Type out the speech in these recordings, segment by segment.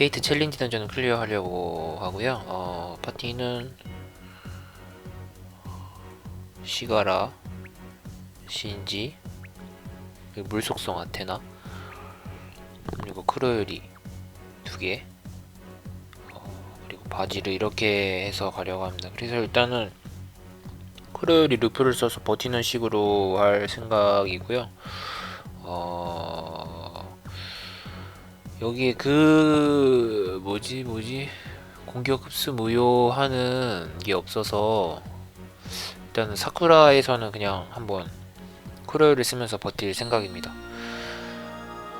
페이트 챌린지 던전은 클리어 하려고 하고요. 어, 파티는 시가라, 신지, 물속성 아테나, 그리고 크로요리 두 개, 어, 그리고 바지를 이렇게 해서 가려고 합니다. 그래서 일단은 크로요리 루프를 써서 버티는 식으로 할 생각이고요. 어, 여기 그 뭐지 뭐지 공격 흡수 무효하는 게 없어서 일단은 사쿠라에서는 그냥 한번 크로요를 쓰면서 버틸 생각입니다.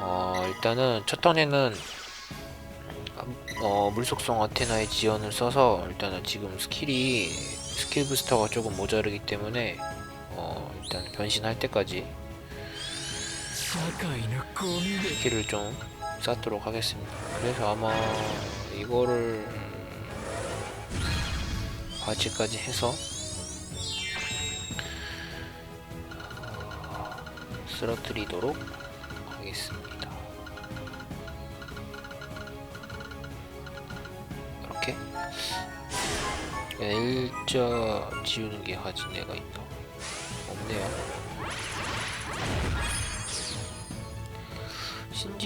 어, 일단은 첫 턴에는 어, 물속성 아테나의 지연을 써서 일단은 지금 스킬이 스킬 부스터가 조금 모자르기 때문에 어, 일단 변신할 때까지 스킬을 좀 쌓도록 하겠습니다. 그래서 아마 이거를 바지까지 해서 어, 쓰러뜨리도록 하겠습니다. 이렇게 일자 지우는 게 가진 애가 있나? 없네요.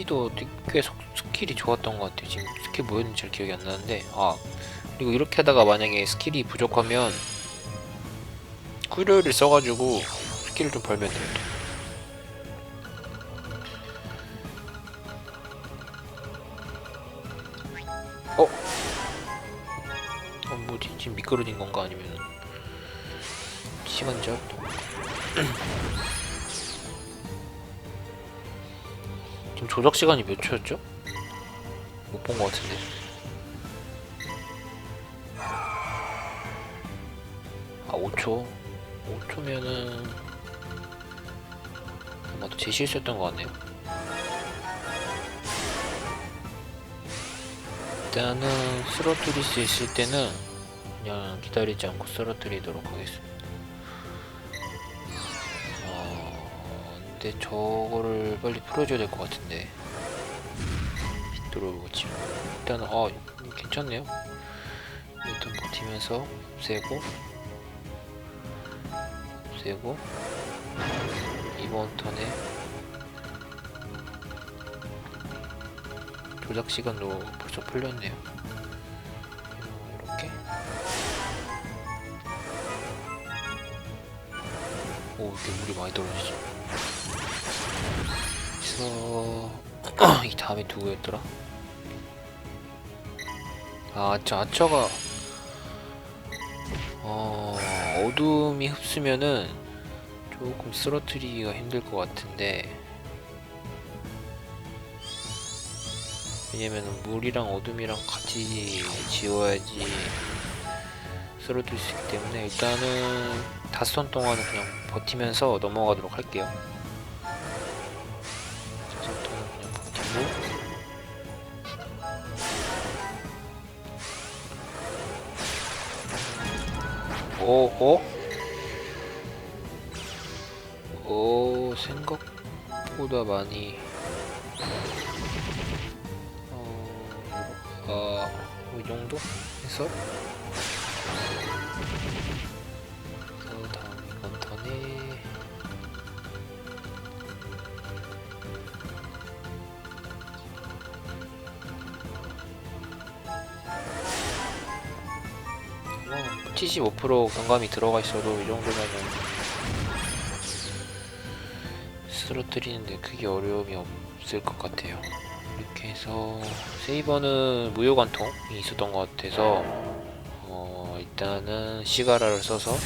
되게 꽤 속- 스킬이 좋았던 것 같아요. 지금 스킬 뭐였는지 잘 기억이 안 나는데 아 그리고 이렇게 하다가 만약에 스킬이 부족하면 쿠르를 써가지고 스킬을 좀 벌면 돼요. 어? 어 뭐지? 지금 미끄러진 건가 아니면 시간 제 지금 조작 시간이 몇 초였죠? 못 본 것 같은데. 아, 5초. 5초면은 아마도 제 실수였던 것 같네요. 일단은 쓰러뜨릴 수 있을 때는 그냥 기다리지 않고 쓰러뜨리도록 하겠습니다. 근데 저거를 빨리 풀어줘야 될 것 같은데. 들어오고 지금 일단은 아 괜찮네요. 일단 버티면서 세고 세고 이번 턴에 조작 시간도 벌써 풀렸네요. 이렇게 오 이렇게 물이 많이 떨어지죠. 그래서 이 다음에 누구였더라? 아, 저 아처가 어, 어둠이 흡수면은 조금 쓰러뜨리기가 힘들 것 같은데 왜냐면은 물이랑 어둠이랑 같이 지워야지 쓰러뜨릴 수 있기 때문에 일단은 다섯 턴 동안은 그냥 버티면서 넘어가도록 할게요. 턴은 그냥 버티고 오, 어? 오, 생각보다 많이. 어, 아, 이 정도 해서. 75% 경감이 들어가 있어도 이 정도면은 쓰러뜨리는데 크게 어려움이 없을 것 같아요. 이렇게 해서 세이버는 무효관통이 있었던 것 같아서 어, 일단은 시가라를 써서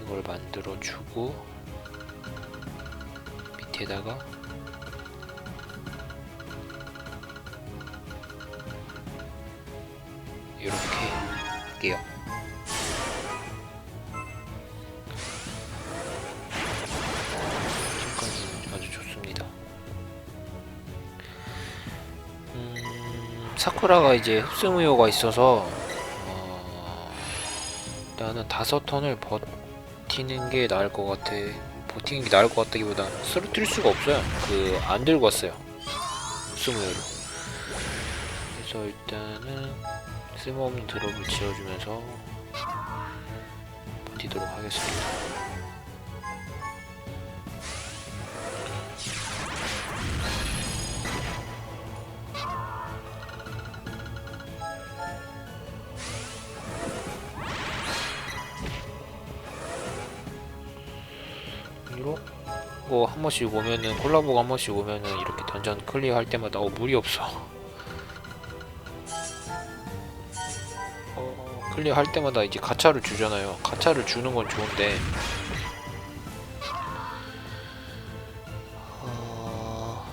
이걸 만들어주고 밑에다가 이렇게 할게요. 지금까지는 아주 좋습니다. 음, 사쿠라가 이제 흡수무효가 있어서 어, 일단은 다섯 턴을 버티는 게 나을 것 같아. 버티는 게 나을 것 같다기보다 쓰러뜨릴 수가 없어요. 그 안 들고 왔어요. 흡수무효를. 그래서 일단은 쓸모없는 드롭을 지어주면서 버티도록 하겠습니다. 이로 뭐한 번씩 오면은 콜라보가 한 번씩 오면은 이렇게 던전 클리어 할 때마다 어 물이 없어. 클리어 할 때마다 이제 가차를 주잖아요. 가차를 주는 건 좋은데. 어...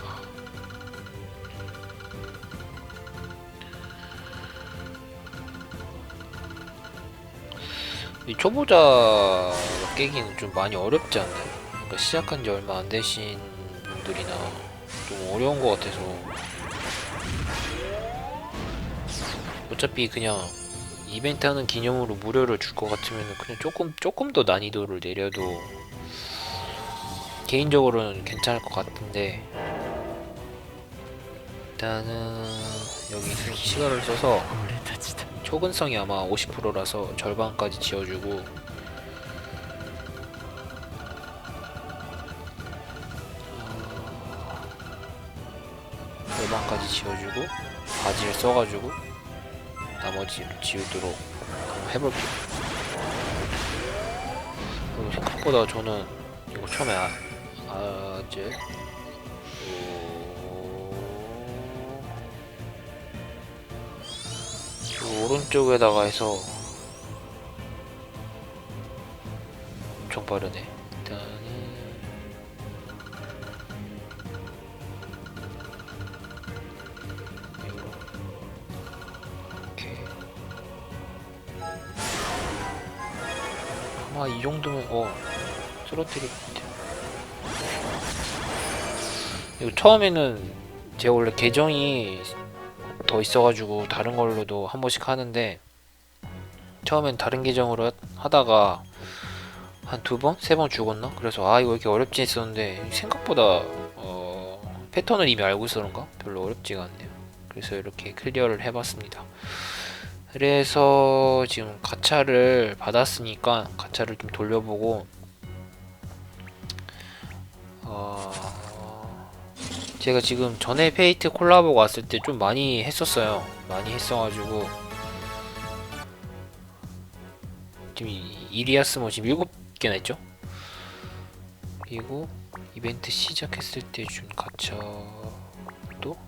이 초보자 깨기는 좀 많이 어렵지 않나요? 그러니까 시작한 지 얼마 안 되신 분들이나 좀 어려운 것 같아서 어차피 그냥 이벤트 하는 기념으로 무료를 줄것 같으면 그냥 조금 조금 더 난이도를 내려도 개인적으로는 괜찮을 것 같은데. 일단은 여기 시간을 써서 초근성이 아마 50%라서 절반까지 지어주고. 어, 절반까지 지어주고 바지를 써가지고. 나머지를 지우도록 한번 해볼게요. 그리고 생각보다 저는 이거 처음에 아, 아재 그 오른쪽에다가 해서 엄청 빠르네. 일단은 아마 이 정도면 어 쓰러뜨릴 것 같아요. 이거 처음에는 제가 원래 계정이 더 있어가지고 다른 걸로도 한 번씩 하는데 처음엔 다른 계정으로 하- 하다가 한 두 번? 세 번 죽었나? 그래서 아 이거 왜 이렇게 어렵지 했었는데 생각보다 어, 패턴을 이미 알고 있어 그런가? 별로 어렵지가 않네요 그래서 이렇게 클리어를 해봤습니다 그래서 지금 가차를 받았으니까 가차를 좀 돌려보고 어... 제가 지금 전에 페이트 콜라보가 왔을 때 좀 많이 했었어요. 많이 했어가지고 지금 이- 이리아스 뭐 지금 일곱 개나 했죠? 그리고 이벤트 시작했을 때 준 가차도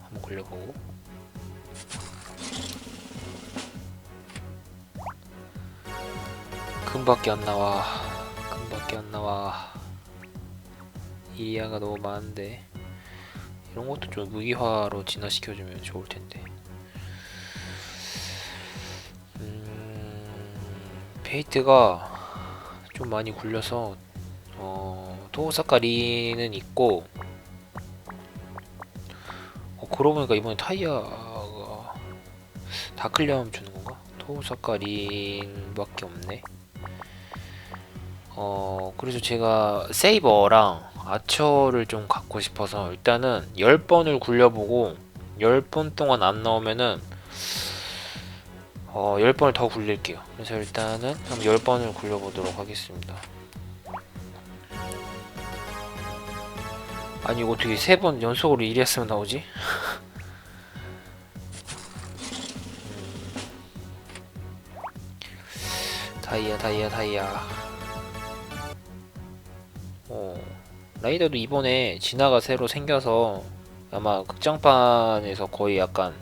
한번 걸려보고 금밖에 안 나와. 금밖에 안 나와. 이리아가 너무 많은데. 이런 것도 좀 무기화로 진화시켜주면 좋을 텐데. 음, 페이트가 좀 많이 굴려서 어, 토사카리는 있고. 어, 그러고 보니까 이번에 타이어가 다클리엄 주는 건가? 토사카린밖에 없네. 어, 그래서 제가 세이버랑 아처를 좀 갖고 싶어서 일단은 10번을 굴려보고 10번 동안 안 나오면은 어 10번을 더 굴릴게요. 그래서 일단은 한 10번을 굴려보도록 하겠습니다. 아니 이거 어떻게 3번 연속으로 1위 했으면 나오지? 다이아 다이아 다이아 어. 라이더도 이번에 진화가 새로 생겨서 아마 극장판에서 거의 약간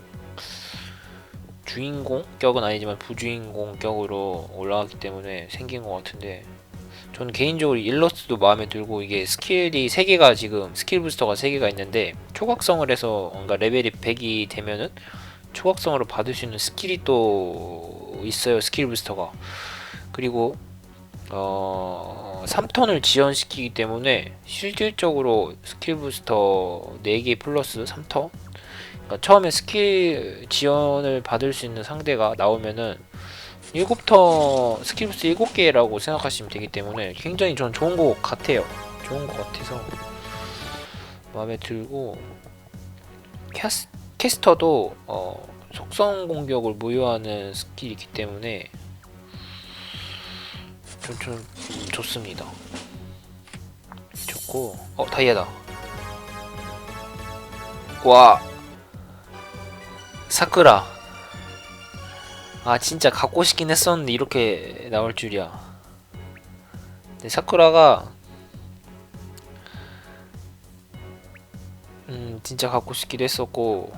주인공 격은 아니지만 부주인공 격으로 올라갔기 때문에 생긴 것 같은데 저는 개인적으로 일러스트도 마음에 들고 이게 스킬이 3개가 지금 스킬 부스터가 3개가 있는데 초각성을 해서 뭔가 레벨이 100이 되면은 초각성으로 받을 수 있는 스킬이 또 있어요 스킬 부스터가. 그리고 어 3턴을 지연시키기 때문에 실질적으로 스킬 부스터 4개 플러스 3턴? 그러니까 처음에 스킬 지원을 받을 수 있는 상대가 나오면은 7턴 스킬 부스터 7개라고 생각하시면 되기 때문에 굉장히 전 좋은 것 같아요. 좋은 것 같아서 마음에 들고 캐스, 캐스터도 어 속성 공격을 무효하는 스킬이 있기 때문에 좀, 좀 음, 좋습니다. 좋고 어 다이아다. 와 사쿠라 아 진짜 갖고 싶긴 했었는데 이렇게 나올 줄이야. 근데 사쿠라가 음 진짜 갖고 싶기도 했었고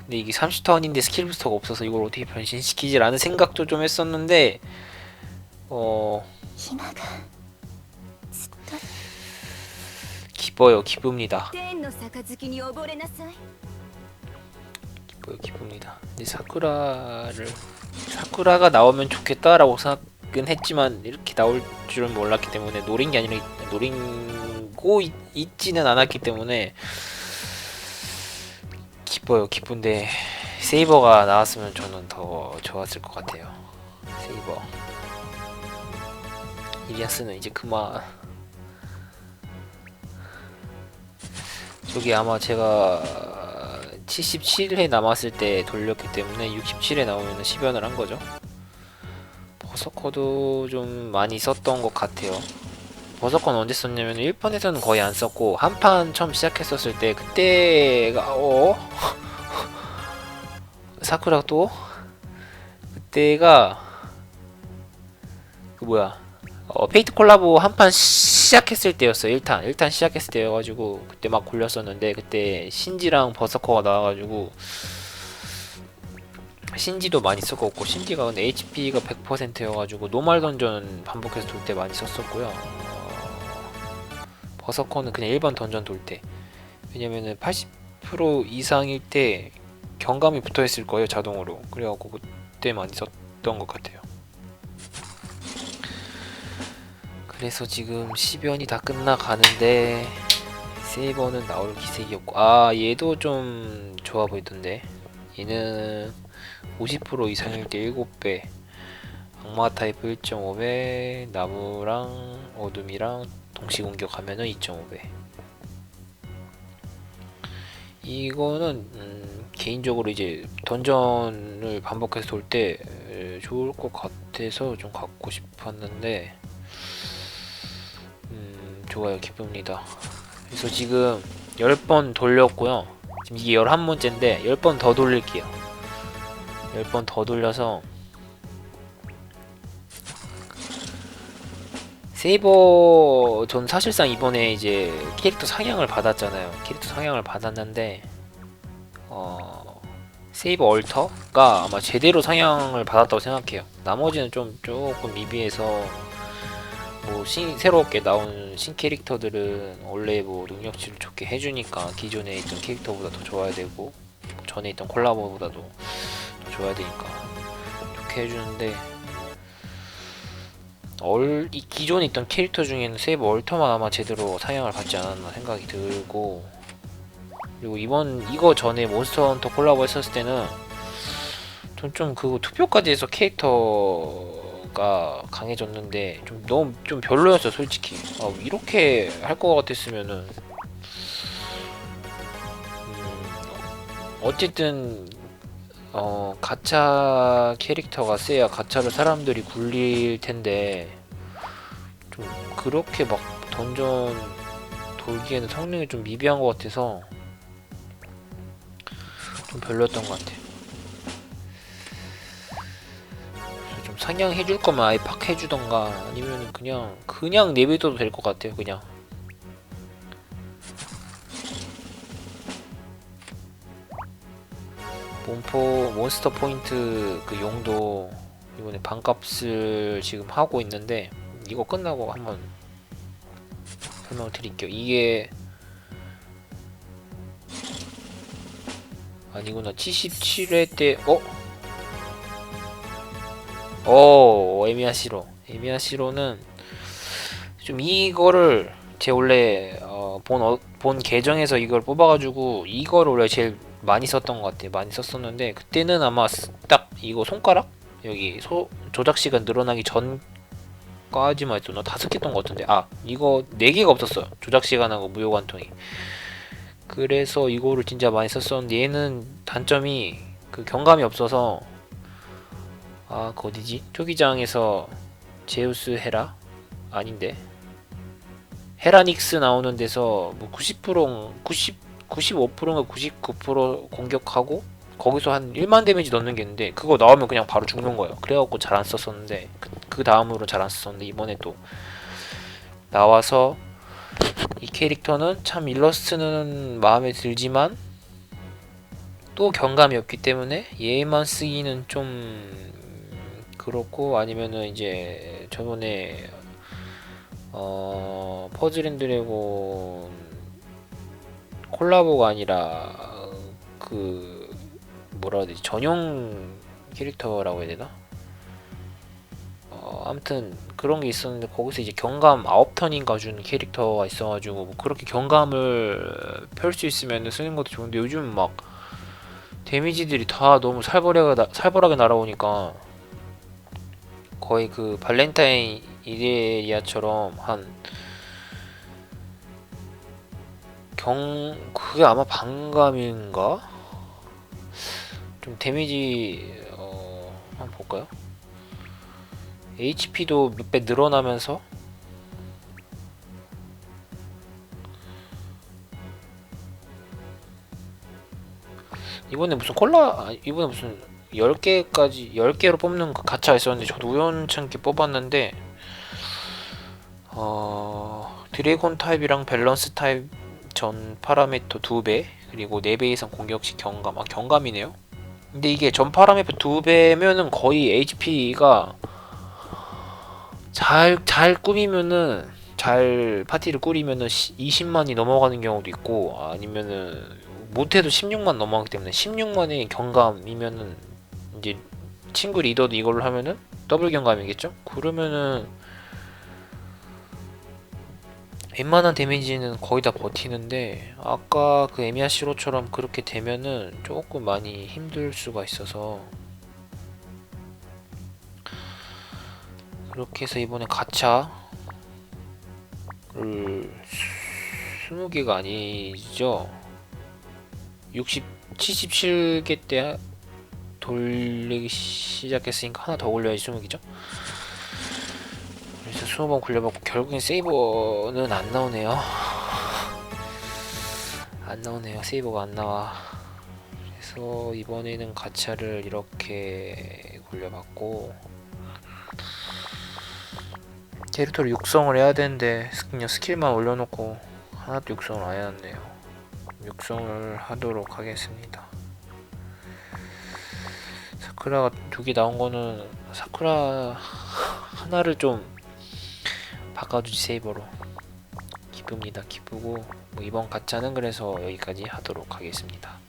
근데 이게 30턴인데 스킬 부스터가 없어서 이걸 어떻게 변신시키지라는 생각도 좀 했었는데 어 暇が 기뻐요 기쁩니다 天の杯に溺れなさい 기뻐요 기쁩니다 근데 사쿠라를 사쿠라가 나오면 좋겠다라고 생각은 했지만 이렇게 나올 줄은 몰랐기 때문에 노린 게 아니라 노린고 있, 있지는 않았기 때문에 기뻐요 기쁜데 세이버가 나왔으면 저는 더 좋았을 것 같아요 세이버 이리아스는 이제 그만 저기 아마 제가 77회 남았을 때 돌렸기 때문에 67회 나오면 10연을 한 거죠. 버서커도 좀 많이 썼던 것 같아요. 버서커는 언제 썼냐면 1편에서는 거의 안 썼고 한 판 처음 시작했었을 때 그때가 어 사쿠라 또 그때가 그 뭐야 어, 페이트 콜라보 한 판 시작했을 때였어요. 1탄 1탄 시작했을 때여가지고 그때 막 굴렸었는데 그때 신지랑 버서커가 나와가지고 신지도 많이 썼었고 신지가 근데 HP가 100%여가지고 노말 던전 반복해서 돌 때 많이 썼었고요. 어, 버서커는 그냥 일반 던전 돌 때. 왜냐면은 80% 이상일 때 경감이 붙어 있을 거예요 자동으로. 그래갖고 그때 많이 썼던 것 같아요. 그래서 지금 10연이 다 끝나가는데 세이버는 나올 기색이 없고 아 얘도 좀 좋아 보이던데. 얘는 50% 이상일 때 7배. 악마 타입 1.5배 나무랑 어둠이랑 동시 공격하면은 2.5배. 이거는 음, 개인적으로 이제 던전을 반복해서 돌 때 좋을 것 같아서 좀 갖고 싶었는데 음, 좋아요 기쁩니다. 그래서 지금 10번 돌렸고요. 지금 이게 11번째인데 10번 더 돌릴게요. 10번 더 돌려서 세이버 전 사실상 이번에 이제 캐릭터 상향을 받았잖아요. 캐릭터 상향을 받았는데 어 세이버 얼터가 아마 제대로 상향을 받았다고 생각해요. 나머지는 좀 조금 미비해서 뭐 신, 새롭게 나온 신 캐릭터들은 원래 뭐 능력치를 좋게 해주니까 기존에 있던 캐릭터보다 더 좋아야 되고 뭐 전에 있던 콜라보보다도 더 좋아야 되니까 좋게 해주는데 얼, 이 기존에 있던 캐릭터 중에는 세이브 얼터만 아마 제대로 상향을 받지 않았나 생각이 들고 그리고 이번 이거 전에 몬스터 헌터 콜라보 했었을 때는 좀 좀 그거 투표까지 해서 캐릭터 가 강해졌는데 좀 너무 좀 별로였어 솔직히 아, 이렇게 할 것 같았으면은 음, 어쨌든 어 가차 캐릭터가 세야 가차를 사람들이 굴릴 텐데 좀 그렇게 막 던전 돌기에는 성능이 좀 미비한 것 같아서 좀 별로였던 것 같아요. 상향해 줄 거면 아예 팍 해주던가 아니면 그냥 그냥 내비둬도 될 것 같아요. 그냥 몬포 몬스터 포인트 그 용도 이번에 반값을 지금 하고 있는데 이거 끝나고 한번 설명을 드릴게요. 이게 아니구나 77회 때 어? 어 에미아시로 에미아시로는 좀 이거를 제 원래 어, 본, 어, 본 계정에서 이걸 뽑아가지고 이거를 원래 제일 많이 썼던 것 같아요. 많이 썼었는데 그때는 아마 스- 딱 이거 손가락 여기 소, 조작 시간 늘어나기 전까지만 해도 나 다섯 개 했던 것 같은데 아 이거 네 개가 없었어요. 조작 시간하고 무효 관통이. 그래서 이거를 진짜 많이 썼었는데 얘는 단점이 그 경감이 없어서 아, 그 어디지? 초기장에서 제우스 헤라 아닌데 헤라닉스 나오는 데서 뭐 90% 90 95%인가 99% 공격하고 거기서 한 1만 데미지 넣는 게 있는데 그거 나오면 그냥 바로 죽는 거예요. 그래갖고 잘 안 썼었는데 그, 그 다음으로 잘 안 썼었는데 이번에 또 나와서 이 캐릭터는 참 일러스트는 마음에 들지만 또 경감이 없기 때문에 얘만 쓰기는 좀 그렇고 아니면은 이제 저번에 어 퍼즐 앤 드래곤 콜라보가 아니라 그 뭐라 해야 되지 전용 캐릭터라고 해야 되나? 어 아무튼 그런 게 있었는데 거기서 이제 경감 9턴인가 준 캐릭터가 있어가지고 뭐 그렇게 경감을 펼 수 있으면 쓰는 것도 좋은데 요즘 막 데미지들이 다 너무 살벌하게, 나, 살벌하게 날아오니까 거의 그 발렌타인 이데리아처럼 한 경 그게 아마 반감인가? 좀 데미지 어 한번 볼까요? HP도 몇 배 늘어나면서 이번에 무슨 콜라 아, 이번에 무슨 10개까지 10개로 뽑는 그 가차 있었는데 저도 우연찮게 뽑았는데 어 드래곤 타입이랑 밸런스 타입 전 파라미터 2배 그리고 4배 이상 공격시 경감 아 경감이네요. 근데 이게 전 파라미터 2배면은 거의 HP가 잘 잘 꾸미면은 잘 파티를 꾸리면은 20만이 넘어가는 경우도 있고 아니면은 못해도 16만 넘어가기 때문에 16만의 경감이면은 이제 친구 리더도 이걸로 하면은 더블 경감이겠죠? 그러면은 웬만한 데미지는 거의 다 버티는데 아까 그 에미아시로처럼 그렇게 되면은 조금 많이 힘들 수가 있어서 그렇게 해서 이번에 가차를 20개가 아니죠 60, 77개 때 돌리기 시작했으니까 하나 더 올려야지 20개죠? 그래서 20번 굴려봤고 결국엔 세이버는 안 나오네요. 안 나오네요. 세이버가 안 나와. 그래서 이번에는 가차를 이렇게 굴려봤고 캐릭터를 육성을 해야 되는데 그냥 스킬만 올려놓고 하나도 육성을 안 해놨네요. 육성을 하도록 하겠습니다 사쿠라가 두 개 나온 거는 사쿠라 하나를 좀 바꿔주지 세이버로. 기쁩니다. 기쁘고 뭐 이번 가짜는 그래서 여기까지 하도록 하겠습니다